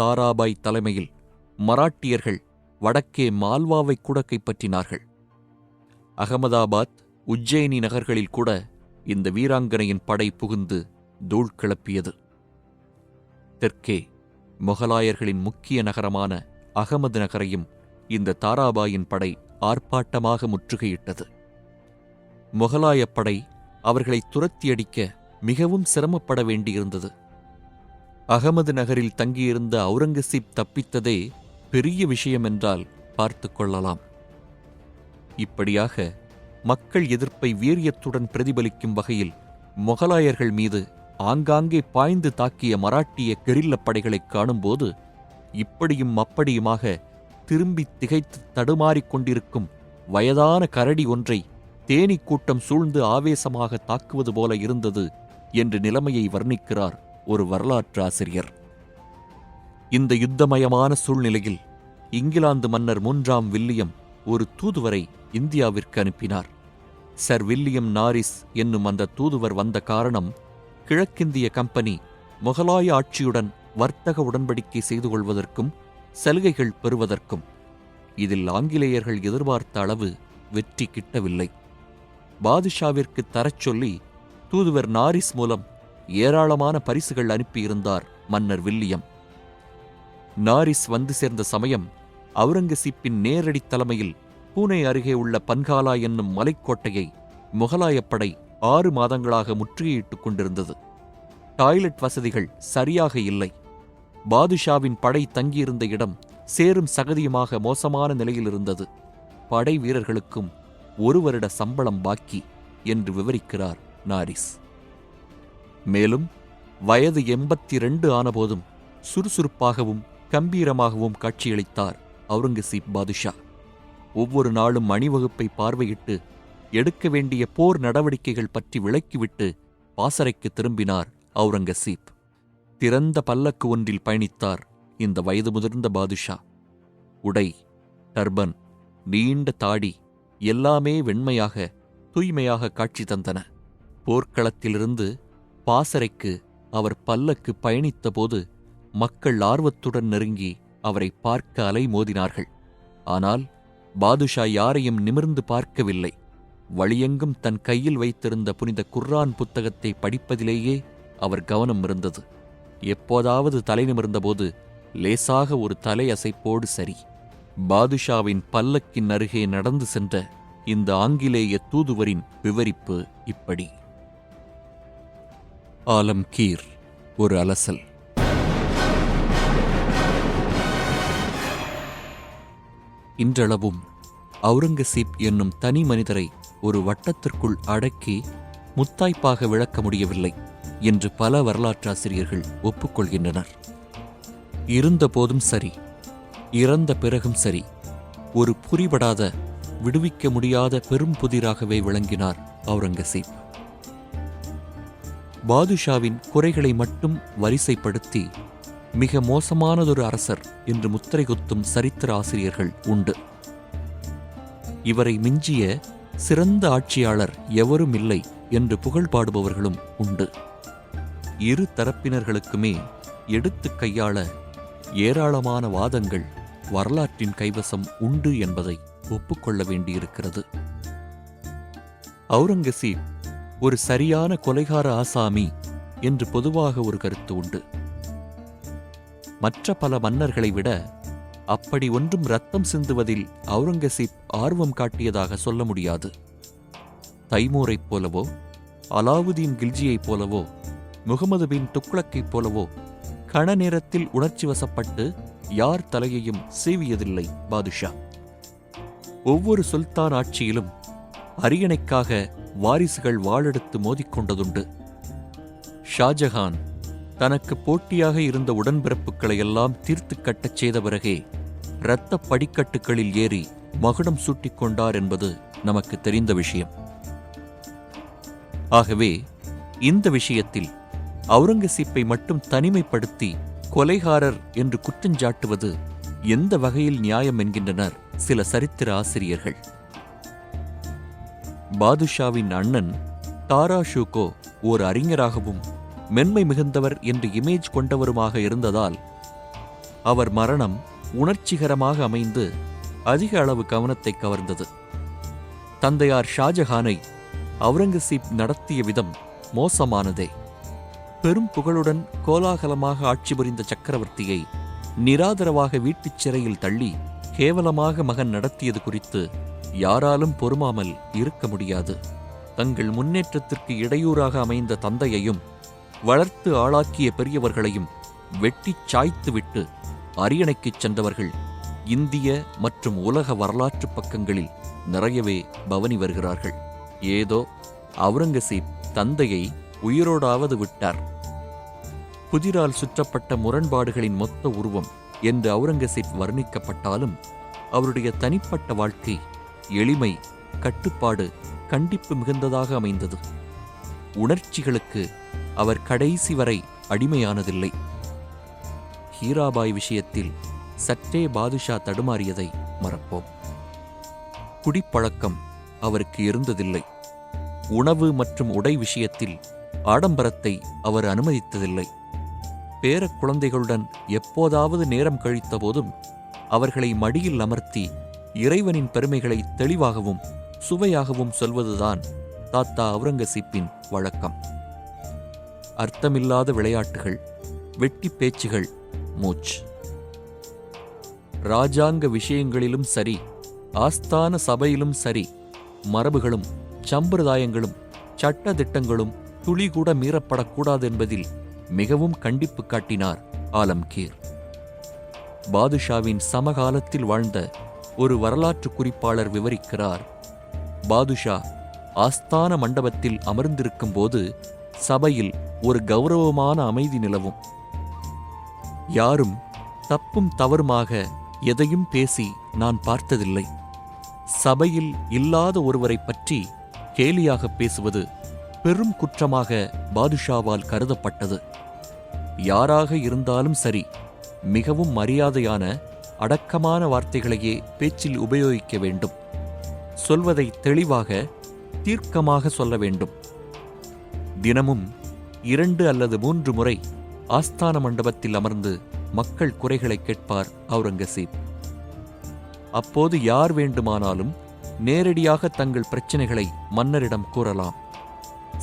தாராபாய் தலைமையில் மராட்டியர்கள் வடக்கே மால்வாவை கூட கைப்பற்றினார்கள் அகமதாபாத் உஜ்ஜயினி நகர்களில் கூட இந்த வீராங்கனையின் படை புகுந்து தூள் கிளப்பியது. தெற்கே முகலாயர்களின் முக்கிய நகரமான அகமது நகரையும் இந்த தாராபாயின் படை ஆர்ப்பாட்டமாக முற்றுகையிட்டது. முகலாயப் படை அவர்களை துரத்தியடிக்க மிகவும் சிரமப்பட வேண்டியிருந்தது. அகமது நகரில் தங்கியிருந்த அவுரங்கசீப் தப்பித்ததே பெரிய விஷயம் என்றால் பார்த்து கொள்ளலாம். இப்படியாக மக்கள் எதிர்ப்பை வீரியத்துடன் பிரதிபலிக்கும் வகையில் முகலாயர்கள் மீது ஆங்காங்கே பாய்ந்து தாக்கிய மராட்டிய கெரில்லப் படைகளைக் காணும்போது இப்படியும் அப்படியுமாக திரும்பி திகைத்து தடுமாறிக் கொண்டிருக்கும் வயதான கரடி ஒன்றை தேனீக் கூட்டம் சூழ்ந்து ஆவேசமாக தாக்குவது போல இருந்தது என்று நிலைமையை வர்ணிக்கிறார் ஒரு வரலாற்று ஆசிரியர் இந்த யுத்தமயமான சூழ்நிலையில் இங்கிலாந்து மன்னர் மூன்றாம் வில்லியம் ஒரு தூதுவரை இந்தியாவிற்கு அனுப்பினார். சர் வில்லியம் நாரிஸ் என்னும் அந்த தூதுவர் வந்த காரணம் கிழக்கிந்திய கம்பெனி முகலாய ஆட்சியுடன் வர்த்தக உடன்படிக்கை செய்து கொள்வதற்கும் சலுகைகள் பெறுவதற்கும் இதில் ஆங்கிலேயர்கள் எதிர்பார்த்த அளவு வெற்றி கிட்டவில்லை. பாதுஷாவிற்கு தரச் சொல்லி தூதுவர் நாரிஸ் மூலம் ஏராளமான பரிசுகள் அனுப்பியிருந்தார் மன்னர் வில்லியம். நாரிஸ் வந்து சேர்ந்த சமயம் அவுரங்கசீப்பின் நேரடி தலைமையில் பூனே அருகே உள்ள பன்காலா என்னும் மலைக்கோட்டையை முகலாயப் படை ஆறு மாதங்களாக முற்றுகையிட்டுக் கொண்டிருந்தது. டாய்லெட் வசதிகள் சரியாக இல்லை. பாதுஷாவின் படை தங்கியிருந்த இடம் சேரும் சகதியுமாக மோசமான நிலையில் இருந்தது. படை வீரர்களுக்கும் ஒரு வருட சம்பளம் பாக்கி என்று விவரிக்கிறார் நாரிஸ். மேலும் வயது எண்பத்தி ரெண்டு ஆனபோதும் சுறுசுறுப்பாகவும் கம்பீரமாகவும் காட்சியளித்தார் அவுரங்கசீப் பாதுஷா. ஒவ்வொரு நாளும் அணிவகுப்பை பார்வையிட்டு எடுக்க வேண்டிய போர் நடவடிக்கைகள் பற்றி விளக்கிவிட்டு பாசறைக்கு திரும்பினார் அவுரங்கசீப். திறந்த பல்லக்கு ஒன்றில் பயணித்தார் இந்த வயது முதிர்ந்த பாதுஷா. உடை டர்பன் நீண்ட தாடி எல்லாமே வெண்மையாக தூய்மையாக காட்சி தந்தன. போர்க்களத்திலிருந்து பாசறைக்கு அவர் பல்லக்கு பயணித்தபோது மக்கள் ஆர்வத்துடன் நெருங்கி அவரை பார்க்க அலைமோதினார்கள். ஆனால் பாதுஷா யாரையும் நிமிர்ந்து பார்க்கவில்லை. வழியெங்கும் தன் கையில் வைத்திருந்த புனித குர்ரான் புத்தகத்தை படிப்பதிலேயே அவர் கவனம் இருந்தது. எப்போதாவது தலை நிமிர்ந்தபோது லேசாக ஒரு தலையசைப்போடு சரி. பாதுஷாவின் பல்லக்கின் அருகே நடந்து சென்ற இந்த ஆங்கிலேய தூதுவரின் விவரிப்பு இப்படி. ஆலம் கீர் ஒரு அலசல். இன்றளவும் அவுரங்கசீப் என்னும் தனி மனிதரை ஒரு வட்டத்திற்குள் அடக்கி முத்தாய்ப்பாக விளக்க முடியவில்லை என்று பல வரலாற்றாசிரியர்கள் ஒப்புக்கொள்கின்றனர். இருந்தபோதும் சரி இறந்த பிறகும் சரி ஒரு புரிபடாத விடுவிக்க முடியாத பெரும் புதிராகவே விளங்கினார் அவுரங்கசீப். பாதுஷாவின் குறைகளை மட்டும் வரிசைப்படுத்தி மிக மோசமானதொரு அரசர் என்று முத்திரை குத்தும் சரித்திர ஆசிரியர்கள் உண்டு. இவரை மிஞ்சிய சிறந்த ஆட்சியாளர் எவரும் இல்லை என்று புகழ் பாடுபவர்களும் உண்டு. இரு தரப்பினர்களுக்குமே எடுத்து கையாள ஏராளமான வாதங்கள் வரலாற்றின் கைவசம் உண்டு என்பதை ஒப்புக்கொள்ள வேண்டியிருக்கிறது. அவுரங்கசீப் ஒரு சரியான கொலைகார ஆசாமி என்று பொதுவாக ஒரு கருத்து உண்டு. மற்ற பல மன்னர்களை விட அப்படி ஒன்றும் ரத்தம் சிந்துவதில் அவுரங்கசீப் ஆர்வம் காட்டியதாக சொல்ல முடியாது. தைமூரைப் போலவோ அலாவுதீன் கில்ஜியைப் போலவோ முகமது பின் துக்ளக்கைப் போலவோ கண நேரத்தில் உணர்ச்சி வசப்பட்டு யார் தலையையும் சீவியதில்லை பாதுஷா. ஒவ்வொரு சுல்தான் ஆட்சியிலும் அரியணைக்காக வாரிசுகள் வாளெடுத்து மோதிக்கொண்டதுண்டு. ஷாஜஹான் தனக்கு போட்டியாக இருந்த உடன்பிறப்புகளை எல்லாம் தீர்த்து கட்டச் செய்த பிறகே இரத்தப் படிக்கட்டுகளில் ஏறி மகுடம் சூட்டிக் கொண்டார் என்பது நமக்கு தெரிந்த விஷயம். ஆகவே இந்த விஷயத்தில் அவுரங்கசீப்பை மட்டும் தனிமைப்படுத்தி கொலைகாரர் என்று குற்றஞ்சாட்டுவது எந்த வகையில் நியாயம் என்கின்றனர் சில சரித்திர ஆசிரியர்கள். பாதுஷாவின் அண்ணன் தாரா ஷூகோ ஓர் அறிஞராகவும் மென்மை மிகுந்தவர் என்று இமேஜ் கொண்டவருமாக இருந்ததால் அவர் மரணம் உணர்ச்சிகரமாக அமைந்து அதிக அளவு கவனத்தை கவர்ந்தது. தந்தையார் ஷாஜஹானை அவுரங்கசீப் நடத்திய விதம் மோசமானதே. பெரும் புகழுடன் கோலாகலமாக ஆட்சி புரிந்த சக்கரவர்த்தியை நிராதரவாக வீட்டுச் சிறையில் தள்ளி கேவலமாக மகன் நடத்தியது குறித்து யாராலும் பொறுமாமல் இருக்க முடியாது. தங்கள் முன்னேற்றத்திற்கு இடையூறாக அமைந்த தந்தையையும் வளர்த்து ஆளாக்கிய பெரியவர்களையும் வெட்டிச் சாய்த்துவிட்டு அரியணைக்குச் சென்றவர்கள் இந்திய மற்றும் உலக வரலாற்றுப் பக்கங்களில் நிறையவே பவனி வருகிறார்கள். ஏதோ அவுரங்கசீப் தந்தையை உயிரோடாவது விட்டார். புதிரால் சுற்றப்பட்ட முரண்பாடுகளின் மொத்த உருவம் என்று அவுரங்கசீப் வர்ணிக்கப்பட்டாலும் அவருடைய தனிப்பட்ட வாழ்க்கை எளிமை கட்டுப்பாடு கண்டிப்பு மிகுந்ததாக அமைந்தது. உணர்ச்சிகளுக்கு அவர் கடைசி வரை அடிமையானதில்லை. ஹீராபாய் விஷயத்தில் சற்றே பாதுஷா தடுமாறியதை மறப்போம். குடிப்பழக்கம் அவருக்கு இருந்ததில்லை. உணவு மற்றும் உடை விஷயத்தில் ஆடம்பரத்தை அவர் அனுமதித்ததில்லை. பேரக் குழந்தைகளுடன் எப்போதாவது நேரம் கழித்த போதும் அவர்களை மடியில் அமர்த்தி இறைவனின் பெருமைகளை தெளிவாகவும் சுவையாகவும் சொல்வதுதான் தாத்தா அவுரங்கசீப்பின் வழக்கம். அர்த்தமில்லாத விளையாட்டுகள் வெட்டி பேச்சுகள் மூச் ராஜாங்க விஷயங்களிலும் சரி ஆஸ்தான சபையிலும் சரி மரபுகளும் சம்பிரதாயங்களும் சட்ட திட்டங்களும் துளி கூட மீறப்படக்கூடாது என்பதில் மிகவும் கண்டிப்பு காட்டினார் ஆலம்கீர். பாதுஷாவின் சமகாலத்தில் வாழ்ந்த ஒரு வரலாற்று குறிப்பாளர் விவரிக்கிறார். பாதுஷா ஆஸ்தான மண்டபத்தில் அமர்ந்திருக்கும் போது சபையில் ஒரு கௌரவமான அமைதி நிலவும். யாரும் தப்பும் தவறுமாக எதையும் பேசி நான் பார்த்ததில்லை. சபையில் இல்லாத ஒருவரை பற்றி கேலியாக பேசுவது பெரும் குற்றமாக பாதுஷாவால் கருதப்பட்டது. யாராக இருந்தாலும் சரி மிகவும் மரியாதையான அடக்கமான வார்த்தைகளையே பேச்சில் உபயோகிக்க வேண்டும். சொல்வதை தெளிவாக தீர்க்கமாக சொல்ல வேண்டும். தினமும் இரண்டு அல்லது மூன்று முறை ஆஸ்தான மண்டபத்தில் அமர்ந்து மக்கள் குறைகளை கேட்பார் அவுரங்கசீப் அப்போது யார் வேண்டுமானாலும் நேரடியாக தங்கள் பிரச்சனைகளை மன்னரிடம் கூறலாம்.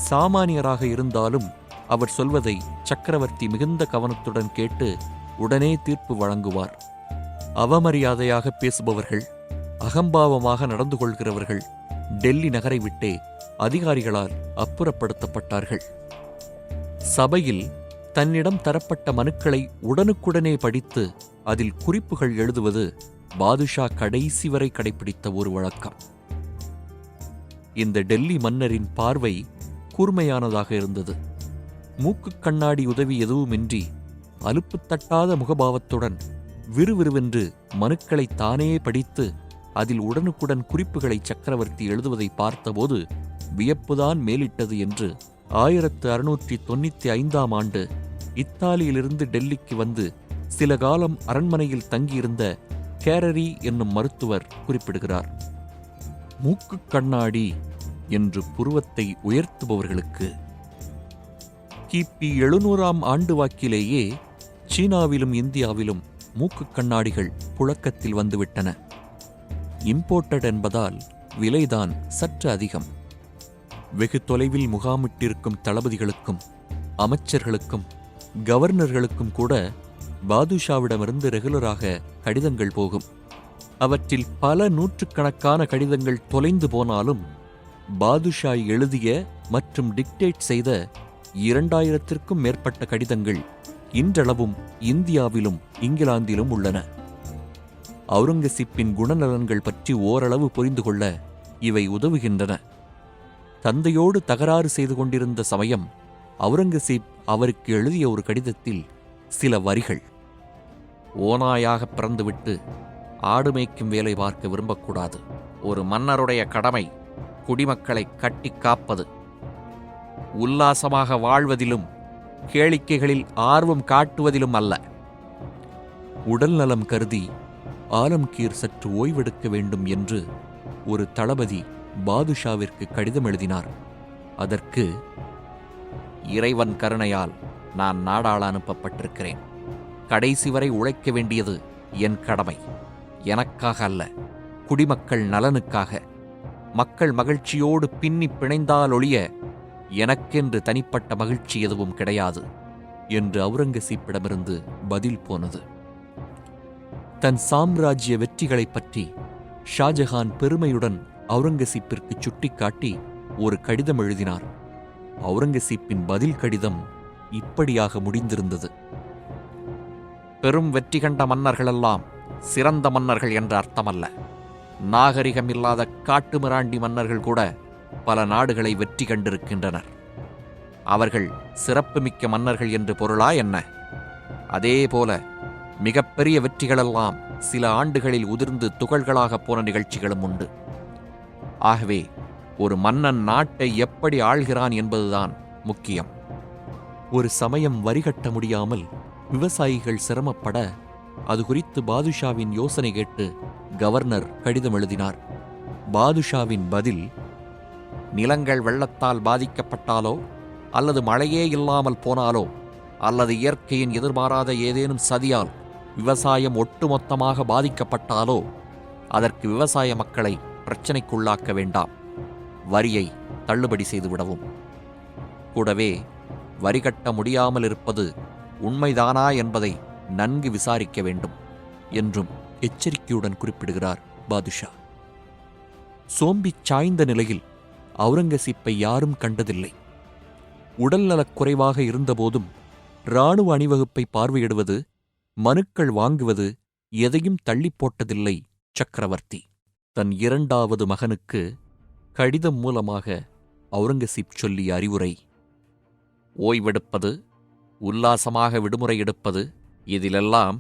சாமானியராக இருந்தாலும் அவர் சொல்வதை சக்கரவர்த்தி மிகுந்த கவனத்துடன் கேட்டு உடனே தீர்ப்பு வழங்குவார். அவமரியாதையாக பேசுபவர்கள் அகம்பாவமாக நடந்து கொள்கிறவர்கள் டெல்லி நகரை விட்டே அதிகாரிகளால் அப்புறப்படுத்தப்பட்டார்கள். சபையில் தன்னிடம் தரப்பட்ட மனுக்களை உடனுக்குடனே படித்து அதில் குறிப்புகள் எழுதுவது பாதுஷா கடைசி வரை கடைபிடித்த ஒரு வழக்கம். இந்த டெல்லி மன்னரின் பார்வை கூர்மையானதாக இருந்தது. மூக்குக் கண்ணாடி உதவி எதுவுமின்றி அலுப்பு தட்டாத முகபாவத்துடன் விறுவிறுவென்று மனுக்களை தானே படித்து அதில் உடனுக்குடன் குறிப்புகளை சக்கரவர்த்தி எழுதுவதை பார்த்தபோது வியப்புதான் மேலிட்டது என்று ஆயிரத்து அறுநூற்றி தொண்ணூத்தி ஐந்தாம் ஆண்டு இத்தாலியிலிருந்து டெல்லிக்கு வந்து சில காலம் அரண்மனையில் தங்கியிருந்த கேரரி என்னும் மருத்துவர் குறிப்பிடுகிறார். மூக்குக் கண்ணாடி என்று புருவத்தை உயர்த்துபவர்களுக்கு. கிபி எழுநூறாம் ஆண்டு வாக்கிலேயே சீனாவிலும் இந்தியாவிலும் மூக்குக் கண்ணாடிகள் புழக்கத்தில் வந்துவிட்டன. இம்போர்ட்டட் என்பதால் விலைதான் சற்று அதிகம். வெகு தொலைவில் முகாமிட்டிருக்கும் தளபதிகளுக்கும் அமைச்சர்களுக்கும் கவர்னர்களுக்கும் கூட பாதுஷாவிடமிருந்து ரெகுலராக கடிதங்கள் போகும். அவற்றில் பல நூற்றுக்கணக்கான கடிதங்கள் தொலைந்து போனாலும் பாதுஷா எழுதிய மற்றும் டிக்டேட் செய்த இரண்டாயிரத்திற்கும் மேற்பட்ட கடிதங்கள் இன்றளவும் இந்தியாவிலும் இங்கிலாந்திலும் உள்ளன. அவுரங்கசீப்பின் குணநலன்கள் பற்றி ஓரளவு புரிந்து கொள்ள இவை உதவுகின்றன. தந்தையோடு தகராறு செய்து கொண்டிருந்த சமயம் அவுரங்கசீப் அவருக்கு எழுதிய ஒரு கடிதத்தில் சில வரிகள். ஓநாயாக பிறந்துவிட்டு ஆடு மேய்க்கும் வேலை பார்க்க விரும்பக்கூடாது. ஒரு மன்னருடைய கடமை குடிமக்களை கட்டி காப்பது. உல்லாசமாக வாழ்வதிலும் கேளிக்கைகளில் ஆர்வம் காட்டுவதிலும் அல்ல. உடல் நலம் கருதி ஆலம்கீர் சற்று ஓய்வெடுக்க வேண்டும் என்று ஒரு தளபதி பாதுஷாவிற்கு கடிதம் எழுதினார். அதற்கு இறைவன் கருணையால் நான் நாடாள அனுப்பப்பட்டிருக்கிறேன். கடைசி வரை உழைக்க வேண்டியது என் கடமை. எனக்காக அல்ல குடிமக்கள் நலனுக்காக. மக்கள் மகிழ்ச்சியோடு பின்னி பிணைந்தால் ஒழிய எனக்கென்று தனிப்பட்ட மகிழ்ச்சி எதுவும் கிடையாது என்று அவுரங்கசீப்பிடமிருந்து பதில் போனது. தன் சாம்ராஜ்ய வெற்றிகளைப் பற்றி ஷாஜஹான் பெருமையுடன் அவுரங்கசீப்பிற்கு சுட்டிக்காட்டி ஒரு கடிதம் எழுதினார். அவுரங்கசீப்பின் பதில் கடிதம் இப்படியாக முடிந்திருந்தது. பெரும் வெற்றி கண்ட மன்னர்களெல்லாம் சிறந்த மன்னர்கள் என்ற அர்த்தமல்ல. நாகரிகம் இல்லாத காட்டுமிராண்டி மன்னர்கள் கூட பல நாடுகளை வெற்றி கண்டிருக்கின்றனர். அவர்கள் சிறப்புமிக்க மன்னர்கள் என்று பொருளா என்ன? அதேபோல மிகப்பெரிய வெற்றிகளெல்லாம் சில ஆண்டுகளில் உதிர்ந்து துகள்களாகப் போன நிகழ்ச்சிகளும் உண்டு. ஆகவே ஒரு மன்னன் நாட்டை எப்படி ஆள்கிறான் என்பதுதான் முக்கியம். ஒரு சமயம் வரிகட்ட முடியாமல் விவசாயிகள் சிரமப்பட அது குறித்து பாதுஷாவின் யோசனை கேட்டு கவர்னர் கடிதம் எழுதினார். பாதுஷாவின் பதில் நிலங்கள் வெள்ளத்தால் பாதிக்கப்பட்டாலோ அல்லது மழையே இல்லாமல் போனாலோ அல்லது இயற்கையின் எதிர்பாராத ஏதேனும் சதியால் விவசாயம் ஒட்டுமொத்தமாக பாதிக்கப்பட்டாலோ அதற்கு விவசாய மக்களை பிரச்சனைக்குள்ளாக்க வேண்டாம். வரியை தள்ளுபடி செய்துவிடவும் கூடவே வரி கட்ட முடியாமல் இருப்பது உண்மைதானா என்பதை நன்கு விசாரிக்க வேண்டும் என்றும் எச்சரிக்கையுடன் குறிப்பிடுகிறார் பாதுஷா. சோம்பிச் சாய்ந்த நிலையில் அவுரங்கசீப்பை யாரும் கண்டதில்லை. உடல்நலக் குறைவாக இருந்தபோதும் இராணுவ அணிவகுப்பை பார்வையிடுவது மனுக்கள் வாங்குவது எதையும் தள்ளிப் போட்டதில்லை சக்கரவர்த்தி. தன் இரண்டாவது மகனுக்கு கடிதம் மூலமாக அவுரங்கசீப் சொல்லிய அறிவுரை ஓய்வெடுப்பது உல்லாசமாக விடுமுறை எடுப்பது இதிலெல்லாம்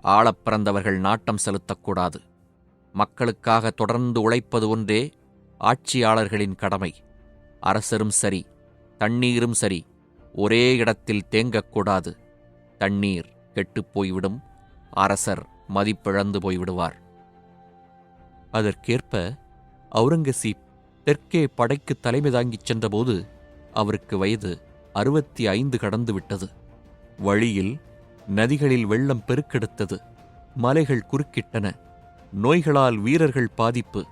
ஆளப் பிறந்தவர்கள் நாட்டம் செலுத்தக்கூடாது. மக்களுக்காக தொடர்ந்து உழைப்பது ஒன்றே ஆட்சியாளர்களின் கடமை. அரசரும் சரி தண்ணீரும் சரி ஒரே இடத்தில் தேங்கக்கூடாது. தண்ணீர் கெட்டுப் போய்விடும் அரசர் மதிப்பிழந்து போய்விடுவார். அதற்கேற்ப அவுரங்கசீப் தெற்கே படைக்கு தலைமை தாங்கிச் சென்றபோது அவருக்கு வயது அறுபத்தி ஐந்து கடந்து விட்டது. வழியில் நதிகளில் வெள்ளம் பெருக்கெடுத்தது. மலைகள் குறுக்கிட்டன. நோய்களால் வீரர்கள் பாதிப்பு.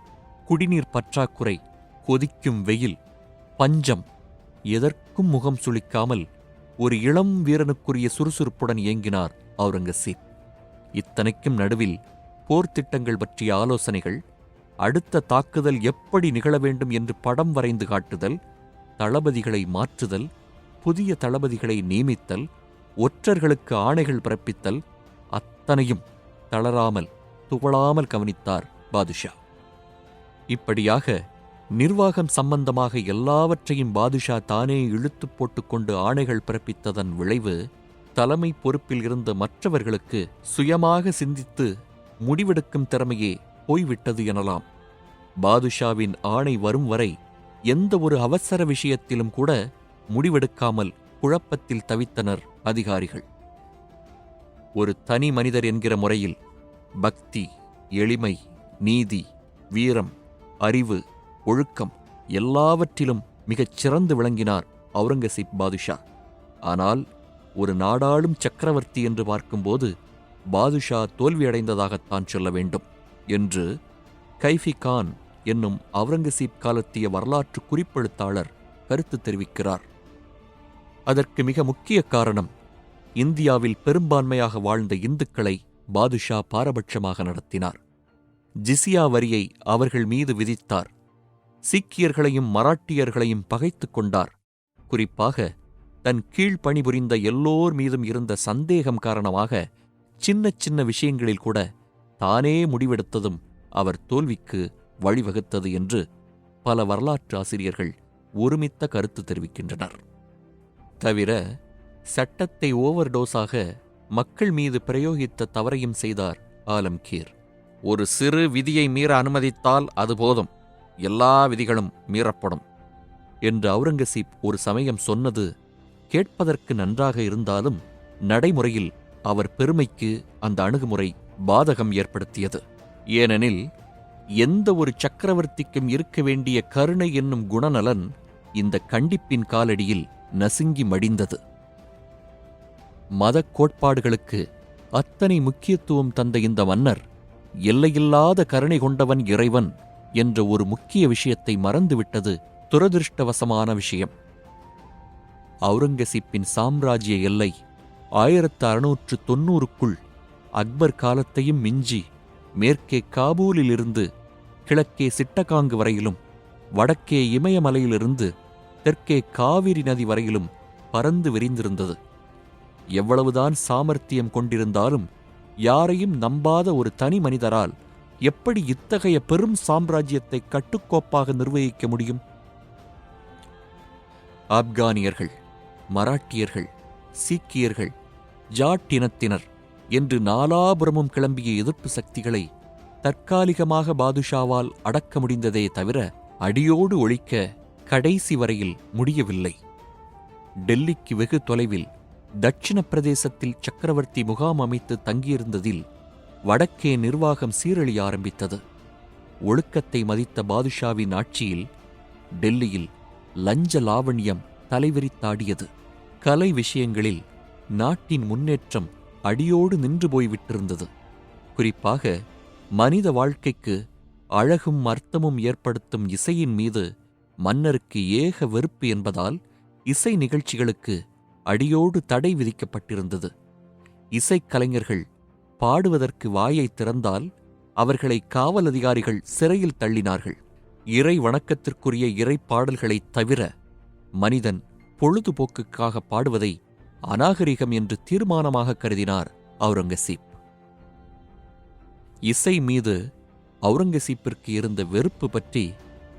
குடிநீர் பற்றாக்குறை கொதிக்கும் வெயில் பஞ்சம் எதற்கும் முகம் சுளிக்காமல் ஒரு இளம் வீரனுக்குரிய சுறுசுறுப்புடன் இயங்கினார் அவுரங்கசீப். இத்தனைக்கும் நடுவில் போர் திட்டங்கள் பற்றிய ஆலோசனைகள் அடுத்த தாக்குதல் எப்படி நிகழ வேண்டும் என்று படம் வரைந்து காட்டுதல் தளபதிகளை மாற்றுதல் புதிய தளபதிகளை நியமித்தல் ஒற்றர்களுக்கு ஆணைகள் பிறப்பித்தல் அத்தனையும் தளராமல் துவளாமல் கவனித்தார் பாதுஷா. இப்படியாக நிர்வாகம் சம்பந்தமாக எல்லாவற்றையும் பாதுஷா தானே இழுத்துப் போட்டுக்கொண்டு ஆணைகள் பிறப்பித்ததன் விளைவு தலைமை பொறுப்பில் இருந்த மற்றவர்களுக்கு சுயமாக சிந்தித்து முடிவெடுக்கும் திறமையே போய்விட்டது எனலாம். பாதுஷாவின் ஆணை வரும் வரை எந்த ஒரு அவசர விஷயத்திலும் கூட முடிவெடுக்காமல் குழப்பத்தில் தவித்தனர் அதிகாரிகள். ஒரு தனி மனிதர் என்கிற முறையில் பக்தி எளிமை நீதி வீரம் அறிவு ஒழுக்கம் எல்லாவற்றிலும் மிகச் சிறந்து விளங்கினார் அவுரங்கசீப் பாதுஷா. ஆனால் ஒரு நாடாளும் சக்கரவர்த்தி என்று பார்க்கும்போது பாதுஷா தோல்வியடைந்ததாகத்தான் சொல்ல வேண்டும் என்று கைஃபி கான் என்னும் அவுரங்கசீப் காலத்திய வரலாற்று குறிப்பெழுத்தாளர் கருத்து தெரிவிக்கிறார். அதற்கு மிக முக்கிய காரணம் இந்தியாவில் பெரும்பான்மையாக வாழ்ந்த இந்துக்களை பாதுஷா பாரபட்சமாக நடத்தினார். ஜிசியா வரியை அவர்கள் மீது விதித்தார். சீக்கியர்களையும் மராட்டியர்களையும் பகைத்துக் கொண்டார். குறிப்பாக தன் கீழ் பணிபுரிந்த எல்லோர் மீதும் இருந்த சந்தேகம் காரணமாக சின்ன சின்ன விஷயங்களில் கூட தானே முடிவெடுத்ததும் அவர் தோல்விக்கு வழிவகுத்தது என்று பல வரலாற்று ஆசிரியர்கள் ஒருமித்த கருத்து தெரிவிக்கின்றனர். தவிர சட்டத்தை ஓவர்டோஸாக மக்கள் மீது பிரயோகித்த தவறையும் செய்தார் ஆலம்கீர். ஒரு சிறு விதியை மீற அனுமதித்தால் அது போதும். எல்லா விதிகளும் மீறப்படும். என்று அவுரங்கசீப் ஒரு சமயம் சொன்னது கேட்பதற்கு நன்றாக இருந்தாலும் நடைமுறையில் அவர் பெருமைக்கு அந்த அணுகுமுறை பாதகம் ஏற்படுத்தியது. ஏனெனில் எந்த ஒரு சக்கரவர்த்திக்கும் இருக்க வேண்டிய கருணை என்னும் குணநலன் இந்த கண்டிப்பின் காலடியில் நசுங்கி மடிந்தது. மதக் கோட்பாடுகளுக்கு அத்தனை முக்கியத்துவம் தந்த இந்த மன்னர் எல்லையில்லாத கருணை கொண்டவன் இறைவன் என்ற ஒரு முக்கிய விஷயத்தை மறந்துவிட்டது துரதிருஷ்டவசமான விஷயம். அவுரங்கசீப்பின் சாம்ராஜ்ய எல்லை ஆயிரத்து அறுநூற்று தொன்னூறுக்குள் அக்பர் காலத்தையும் மிஞ்சி மேற்கே காபூலிலிருந்து கிழக்கே சிட்டகாங்கு வரையிலும் வடக்கே இமயமலையிலிருந்து தெற்கே காவிரி நதி வரையிலும் பறந்து விரிந்திருந்தது. எவ்வளவுதான் சாமர்த்தியம் கொண்டிருந்தாலும் யாரையும் நம்பாத ஒரு தனி மனிதரால் எப்படி இத்தகைய பெரும் சாம்ராஜ்யத்தை கட்டுக்கோப்பாக நிர்வகிக்க முடியும்? ஆப்கானியர்கள் மராட்டியர்கள் சீக்கியர்கள் ஜாட் இனத்தினர் என்று நாலாபுரமும் கிளம்பிய எதிர்ப்பு சக்திகளை தற்காலிகமாக பாதுஷாவால் அடக்க முடிந்ததே தவிர அடியோடு ஒழிக்க கடைசி வரையில் முடியவில்லை. டெல்லிக்கு வெகு தொலைவில் தட்சிண பிரதேசத்தில் சக்கரவர்த்தி முகாம் அமைத்து தங்கியிருந்ததில் வடக்கே நிர்வாகம் சீரழிய ஆரம்பித்தது. ஒழுக்கத்தை மதித்த பாதுஷாவின் ஆட்சியில் டெல்லியில் லஞ்ச லாவண்யம் தலைவிரித்தாடியது. கலை விஷயங்களில் நாட்டின் முன்னேற்றம் அடியோடு நின்று போய்விட்டிருந்தது. குறிப்பாக மனித வாழ்க்கைக்கு அழகும் அர்த்தமும் ஏற்படுத்தும் இசையின் மீது மன்னருக்கு ஏக வெறுப்பு என்பதால் இசை நிகழ்ச்சிகளுக்கு அடியோடு தடை விதிக்கப்பட்டிருந்தது. இசைக்கலைஞர்கள் பாடுவதற்கு வாயை திறந்தால் அவர்களை காவல் அதிகாரிகள் சிறையில் தள்ளினார்கள். இறை வணக்கத்திற்குரிய இறை பாடல்களைத் தவிர மனிதன் பொழுதுபோக்குக்காக பாடுவதை அநாகரிகம் என்று தீர்மானமாக கருதினார் அவுரங்கசீப் இசை மீது அவுரங்கசீப்பிற்கு இருந்த வெறுப்பு பற்றி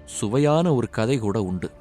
சுவையான ஒரு கதை கூட உண்டு.